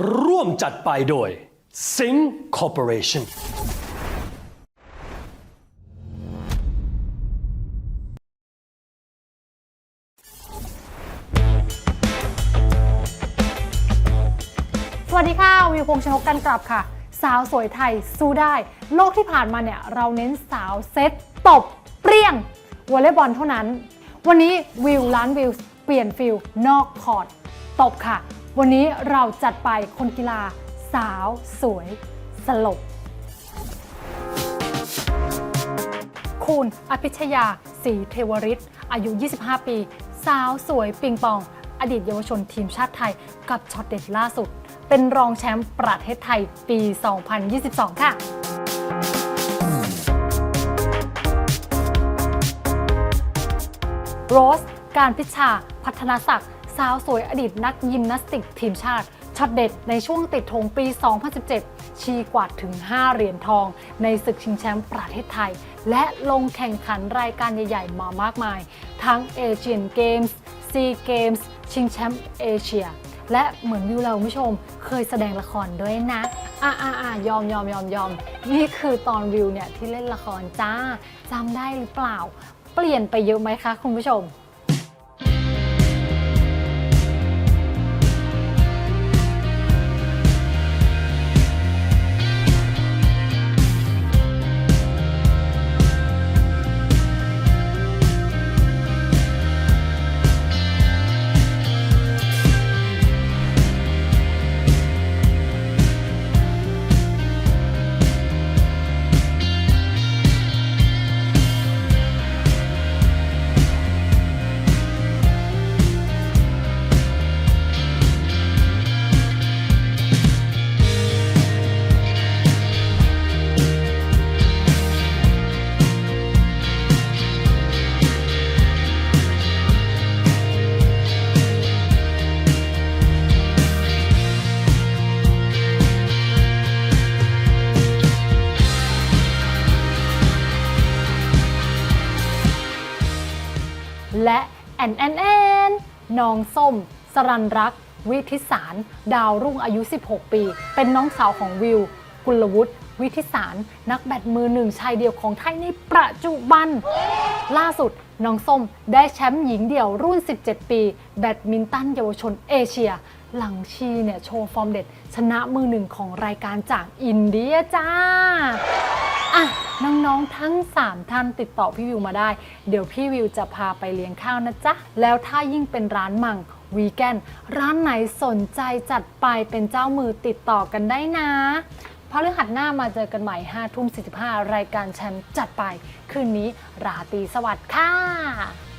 ร่วมจัดไปโดย Sing Corporation สวัสดีค่ะ วิวพงษ์ชนกกันกลับค่ะ สาวสวยไทยสู้ได้ โลกที่ผ่านมาเนี่ย เราเน้นสาวเซ็ตตบ เปรี้ยงวอลเลย์บอลเท่านั้น วันนี้วิวล้านวิวเปลี่ยนฟิลนอกคอร์ดตบค่ะ วันนี้เราจัดไปคนกีฬาสาวสวยสลบ คุณอภิชยาศรีเทวริศอายุ 25 ปี สาวสวยปิงปอง อดีตเยาวชนทีมชาติไทย กับช็อตเด็ดล่าสุด เป็นรองแชมป์ประเทศไทยปี 2022 ค่ะโรส การพิชชาพัฒนาศักดิ์ สาวสวยอดีตนักยิมนาสติกทีมชาติช็อตเด็ดในช่วงติดธงปี 2017 ชีกวาดถึง 5 เหรียญทอง ในศึกชิงแชมป์ประเทศไทย และลงแข่งขันรายการใหญ่ๆ มามากมาย ทั้งเอเชียนเกมส์ซีเกมส์ชิงแชมป์เอเชีย และเหมือนวิวเราคุณผู้ชม เคยแสดงละครด้วยนะ อะอะอะยอมยอมยอมยอมนี่คือตอนวิวเนี่ยที่เล่นละครจ้าจำได้หรือเปล่า เปลี่ยนไปเยอะไหมคะคุณผู้ชม และแอนแอนแอนน้องส้ม สรันรัก วิทิสาร ดาวรุ่งอายุ 16 ปี เป็นน้องสาวของวิว กุลวุฒิวิทิสาร นักแบดมือหนึ่งชายเดียวของไทยในปัจจุบัน ล่าสุดน้องส้มได้แชมป์หญิงเดี่ยวรุ่น 17 ปี แบดมินตันเยาวชนเอเชีย หลังชีเนี่ยโชว์ฟอร์มเด็ด ชนะมือหนึ่งของรายการจากอินเดียจ้า อะน้องๆทั้ง 3 ท่านติดต่อพี่วิวมาได้ เดี๋ยวพี่วิวจะพาไปเลี้ยงข้าวนะจ๊ะ แล้วถ้ายิ่งเป็นร้านมังวีแกนร้านไหนสนใจจัดไปเป็นเจ้ามือติดต่อกันได้นะพฤหัสหน้ามาเจอกันใหม่5ทุ่ม45 รายการแชมป์จัดไป คืนนี้ราตรีสวัสดิ์ค่ะ